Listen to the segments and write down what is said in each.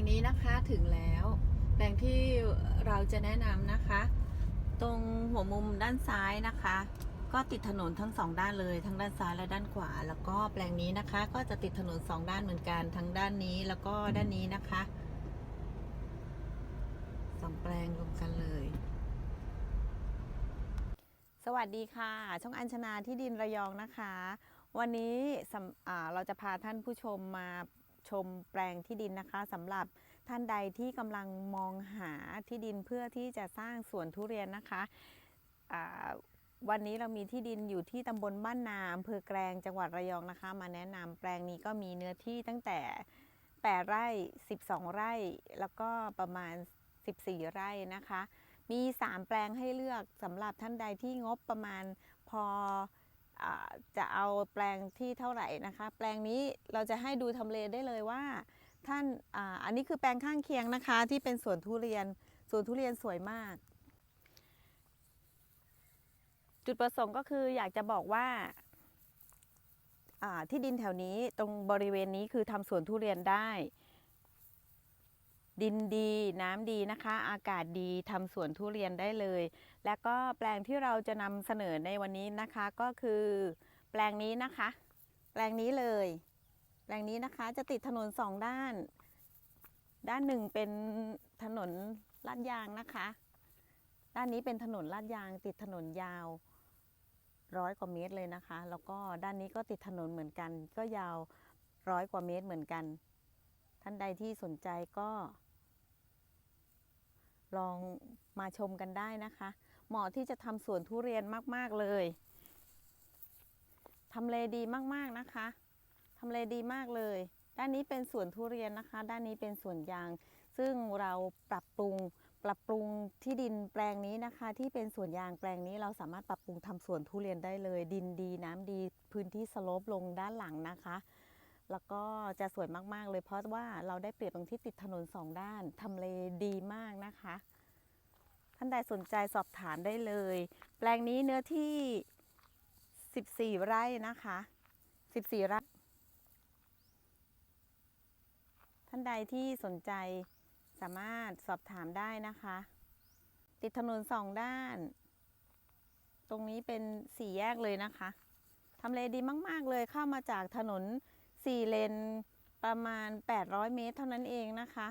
งนี้นะคะถึงแล้วแปลงที่เราจะแนะนำนะคะ ตรงหัวมุมด้านซ้ายนะคะ ก็ติดถนนทั้งสองด้านเลย ทั้งด้านซ้ายและด้านขวา แล้วก็แปลงนี้นะคะ ก็จะติดถนนสองด้านเหมือนกันทั้งด้านนี้แล้วก็ด้านนี้นะคะสองแปลงรวมกันเลย สวัสดีค่ะ ช่องอัญชนาที่ดินระยองนะคะ วันนี้เราจะพาท่านผู้ชมมา ชมแปลงที่ดินนะคะสำหรับท่านใดที่กำลังมองหาที่ดินเพื่อที่จะสร้างสวนทุเรียนนะคะวันนี้เรามีที่ดินอยู่ที่ตำบลบ้านนาอำเภอแกลงจังหวัดระยองนะคะ มาแนะนำแปลงนี้ก็มีเนื้อที่ตั้งแต่ 8 ไร่ 12 ไร่ แล้วก็ประมาณ 14 ไร่นะคะ มี 3 แปลงให้เลือกสำหรับท่านใดที่งบประมาณพอ จะเอาแปลงที่เท่าไหร่นะคะ แปลงนี้เราจะให้ดูทำเลได้เลยว่า ท่านออันนี้คือแปลงข้างเคียงนะคะ ที่เป็นสวนทุเรียนสวนทุเรียนสวยมาก จุดประสงค์ก็คืออยากจะบอกว่าที่ดินแถวนี้ตรงบริเวณนี้คือทำสวนทุเรียนได้ ดินดีน้ำดีนะคะ อากาศดีทำสวนทุเรียนได้เลย และก็แปลงที่เราจะนำเสนอในวันนี้นะคะก็คือ แปลงนี้นะคะ แปลงนี้เลย แปลงนี้นะคะจะติดถนนสองด้าน ด้านหนึ่งเป็นถนนลาดยางนะคะ ด้านนี้เป็นถนนลาดยาง ติดถนนยาวร้อยกว่าเมตรเลยนะคะ แล้วก็ด้านนี้ก็ติดถนนเหมือนกัน ก็ยาวร้อยกว่าเมตรเหมือนกัน ท่านใดที่สนใจก็ ลองมาชมกันได้นะคะ เหมาะที่จะทำสวนทุเรียนมาก ๆ เลยทำเลดีมาก ๆ นะคะทำเลดีมากเลย ด้านนี้เป็นสวนทุเรียนนะคะ ด้านนี้เป็นสวนยาง ซึ่งเราปรับปรุงปรับปรุงที่ดินแปลงนี้นะคะ ที่เป็นสวนยางแปลงนี้เราสามารถปรับปรุงทำสวนทุเรียนได้เลย ดินดีน้ำดีพื้นที่สโลปลงด้านหลังนะคะ แล้วก็จะสวยมาก ๆ เลยเพราะว่าเราได้เปรียบตรงที่ติดถนนสองด้านทำเลดีมากนะคะ ท่านใดสนใจสอบถามได้เลย แปลงนี้เนื้อที่ 14 ไร่นะคะ 14 ไร่ ท่านใดที่สนใจสามารถสอบถามได้นะคะ ติดถนนสองด้าน ตรงนี้เป็นสี่แยกเลยนะคะทำเลดีมาก ๆ เลยเข้ามาจากถนน สี่เลนประมาณ 800 เมตรเท่านั้นเองนะคะ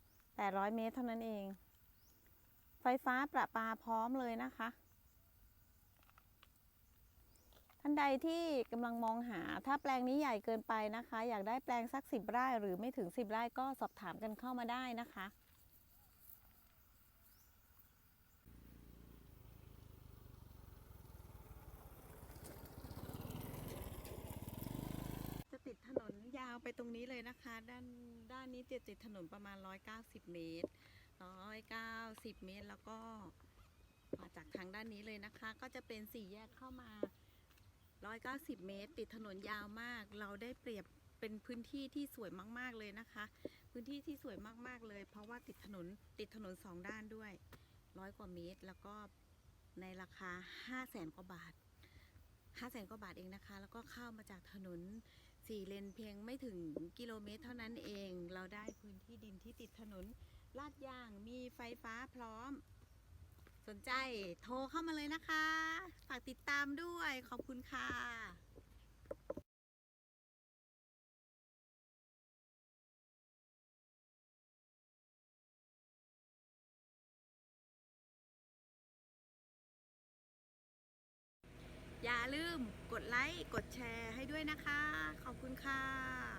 800 เมตรเท่านั้นเอง ไฟฟ้าประปาพร้อมเลยนะคะ ท่านใดที่กำลังมองหาถ้าแปลงนี้ใหญ่เกินไปนะคะ อยากได้แปลงสักสิบไร่หรือไม่ถึงสิบไร่ก็สอบถามกันเข้ามาได้นะคะติดถนนยาว ไปตรงนี้เลยนะคะ ด้านด้านนี้จะติดถนนประมาณ 190 เมตร 190 เมตรแล้วก็มาจากทางด้านนี้เลยนะคะ ก็จะเป็นสี่แยกเข้ามา 190 เมตร ติดถนนยาวมาก เราได้เปรียบเป็นพื้นที่ที่สวยมาก ๆ เลยนะคะ พื้นที่ที่สวยมาก ๆ เลย เพราะว่าติดถนนติดถนนสองด้านด้วยร้อยกว่าเมตร แล้วก็ในราคา 5 0 0แสนกว่าบาท 5 0 0แสนกว่าบาทเองนะคะ แล้วก็เข้ามาจากถนน สี่เลนเพียงไม่ถึงกิโลเมตรเท่านั้นเอง เราได้พื้นที่ดินที่ติดถนนลาดยางมีไฟฟ้าพร้อม สนใจโทรเข้ามาเลยนะคะ ฝากติดตามด้วยขอบคุณค่ะ อย่าลืมกดไลค์ กดแชร์ให้ด้วยนะคะ ขอบคุณค่ะ